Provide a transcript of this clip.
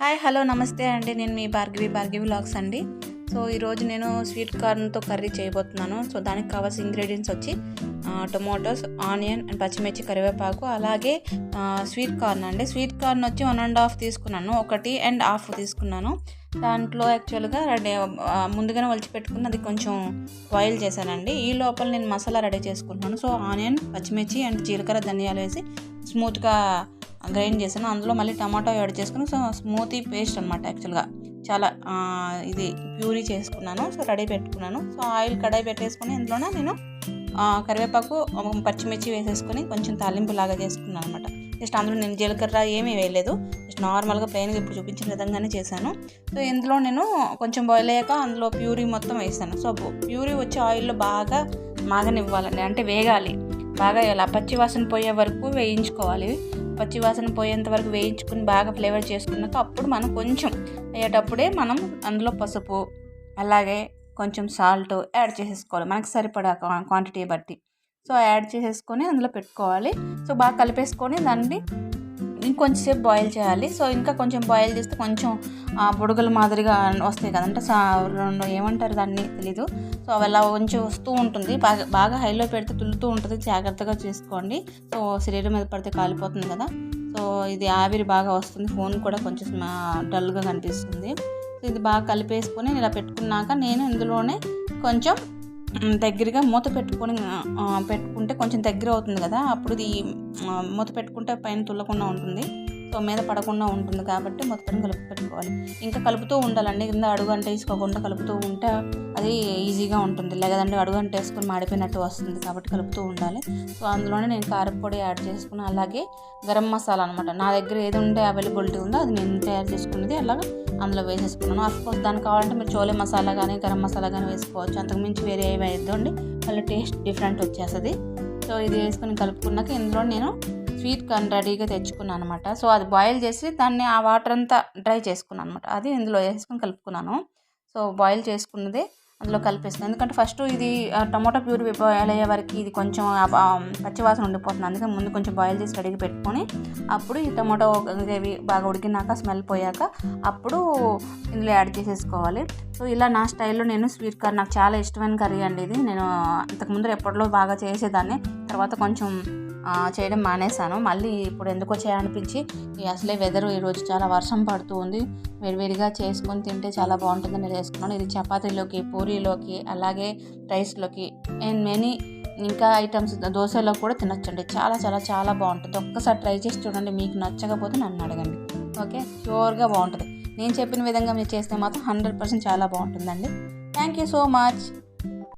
Hi hello నమస్తే అండి. నేను మీ భార్గవి భార్గవి వ్లాగ్స్ అండి. సో ఈరోజు నేను స్వీట్ కార్న్తో కర్రీ చేయబోతున్నాను. సో దానికి కావాల్సిన ఇంగ్రీడియంట్స్ వచ్చి టొమాటోస్ ఆనియన్ అండ్ పచ్చిమిర్చి కరివేపాకు అలాగే స్వీట్ కార్న్ అండి. స్వీట్ కార్న్ వచ్చి వన్ అండ్ హాఫ్ తీసుకున్నాను. ఒకటి అండ్ హాఫ్ తీసుకున్నాను. దాంట్లో యాక్చువల్గా రెడీ ముందుగానే వలిచి పెట్టుకుని అది కొంచెం బాయిల్ చేశానండి. ఈ లోపల నేను మసాలా రెడీ చేసుకుంటున్నాను. సో ఆనియన్ పచ్చిమిర్చి అండ్ జీలకర్ర ధనియాలు వేసి స్మూత్గా గ్రైండ్ చేశాను. అందులో మళ్ళీ టమాటో యాడ్ చేసుకుని సో స్మూతీ పేస్ట్ అనమాట యాక్చువల్గా చాలా ఇది ప్యూరీ చేసుకున్నాను. సో రెడీ పెట్టుకున్నాను. సో ఆయిల్ కడాయి పెట్టేసుకుని ఇందులోనే నేను కరివేపాకు పచ్చిమిర్చి వేసేసుకొని కొంచెం తాలింపు లాగా చేసుకున్నాను అనమాట జస్ట్ అందులో నేను జీలకర్ర ఏమీ వేయలేదు. నార్మల్గా ప్లెయిన్గా ఇప్పుడు చూపించిన విధంగానే చేశాను. సో ఇందులో నేను కొంచెం బాయిల్ అయ్యాక అందులో ప్యూరీ మొత్తం వేసాను సో ప్యూరీ వచ్చి ఆయిల్లో బాగా మాగనివ్వాలండి అంటే వేగాలి. బాగా ఇలా పచ్చి వాసన పోయే వరకు వేయించుకోవాలి. పచ్చి వాసన పోయేంత వరకు వేయించుకుని బాగా ఫ్లేవర్ చేసుకున్నాక అప్పుడు మనం కొంచెం అయ్యేటప్పుడే మనం అందులో పసుపు అలాగే కొంచెం సాల్ట్ యాడ్ చేసేసుకోవాలి. మనకి సరిపడా క్వాంటిటీ బట్టి. సో యాడ్ చేసేసుకొని అందులో పెట్టుకోవాలి. సో బాగా కలిపేసుకొని దాన్ని ఇంకొంచెంసేపు బాయిల్ చేయాలి. సో ఇంకా కొంచెం బాయిల్ చేస్తే కొంచెం ఆ, బుడగల మాదిరిగా వస్తాయి కదంటే. రెండు ఏమంటారు దాన్ని? తెలీదు. సో అవి అలా కొంచెం వస్తూ ఉంటుంది. బాగా బాగా హైలో పెడితే తుల్లుతూ ఉంటుంది. జాగ్రత్తగా చేసుకోండి. సో శరీరం మీద పడితే కాలిపోతుంది కదా. సో ఇది ఆవిరి బాగా వస్తుంది. ఫోన్ కూడా కొంచెం డల్గా కనిపిస్తుంది. సో ఇది బాగా కలిపేసుకొని ఇలా పెట్టుకున్నాక నేను ఇందులోనే కొంచెం దగ్గరగా మూత పెట్టుకొని పెట్టుకుంటే కొంచెం దగ్గర అవుతుంది కదా అప్పుడు ఇది మూత పెట్టుకుంటే పైన తుల్లకుండా ఉంటుంది. మీద పడకుండా ఉంటుంది కాబట్టి మొత్తం కలుపు పెట్టుకోవాలి. ఇంకా కలుపుతూ ఉండాలండి. కింద అడుగు అంటే వేసుకోకుండా కలుపుతూ ఉంటే అది ఈజీగా ఉంటుంది. లేదంటే అడుగు అంటే వేసుకొని మాడిపోయినట్టు వస్తుంది కాబట్టి కలుపుతూ ఉండాలి. సో అందులోనే నేను కారపొడి యాడ్ చేసుకుని అలాగే గరం మసాలా అనమాట నా దగ్గర ఏది ఉంటే అవైలబిలిటీ ఉందో అది నేను తయారు చేసుకున్నది అలాగా అందులో వేసేసుకున్నాను. అఫ్కోర్స్ దానికి కావాలంటే మీరు చోలే మసాలా కానీ గరం మసాలా కానీ వేసుకోవచ్చు. అంతకుమించి వేరే ఏమి వేద్దండి మళ్ళీ టేస్ట్ డిఫరెంట్ వచ్చేస్తుంది. సో ఇది వేసుకొని కలుపుకున్నాక ఇందులో నేను స్వీట్ కార్న్ రెడీగా తెచ్చుకున్నాను అనమాట సో అది బాయిల్ చేసి దాన్ని ఆ వాటర్ అంతా డ్రై చేసుకున్నాను అనమాట అది ఇందులో వేసుకొని కలుపుకున్నాను. సో బాయిల్ చేసుకున్నది అందులో కలిపేస్తాను ఎందుకంటే ఫస్ట్ ఇది ఆ, టమాటో ప్యూరీ బాయిల్ అయ్యే వరకు ఇది కొంచెం పచ్చివాసన ఉండిపోతుంది. అందుకని ముందు కొంచెం బాయిల్ చేసి రెడీగా పెట్టుకొని అప్పుడు ఈ టమాటో గ్రేవీ బాగా ఉడికినాక స్మెల్ పోయాక అప్పుడు ఇందులో యాడ్ చేసేసుకోవాలి. సో ఇలా నా స్టైల్లో నేను స్వీట్ కర్రీ నాకు చాలా ఇష్టమైన కర్రీ అండి ఇది. నేను ఇంతకుముందు ఎప్పటిలో బాగా చేసేదాన్ని. తర్వాత కొంచెం చేయడం మానేశాను. మళ్ళీ ఇప్పుడు ఎందుకో చేయాలనిపించి అసలే వెదరు ఈరోజు చాలా వర్షం పడుతూ ఉంది. వేడివేడిగా చేసుకొని తింటే చాలా బాగుంటుందని నేను చేసుకున్నాను ఇది చపాతీలోకి పూరీలోకి అలాగే రైస్లోకి అండ్ మెనీ ఇంకా ఐటమ్స్ దోశలో కూడా తినొచ్చండి. చాలా చాలా చాలా బాగుంటుంది. ఒక్కసారి ట్రై చేసి చూడండి. మీకు నచ్చకపోతే నన్ను అడగండి. ఓకే? షూర్గా బాగుంటుంది. నేను చెప్పిన విధంగా మీరు చేస్తే మాత్రం హండ్రెడ్ పర్సెంట్ చాలా బాగుంటుందండి. Thank you so much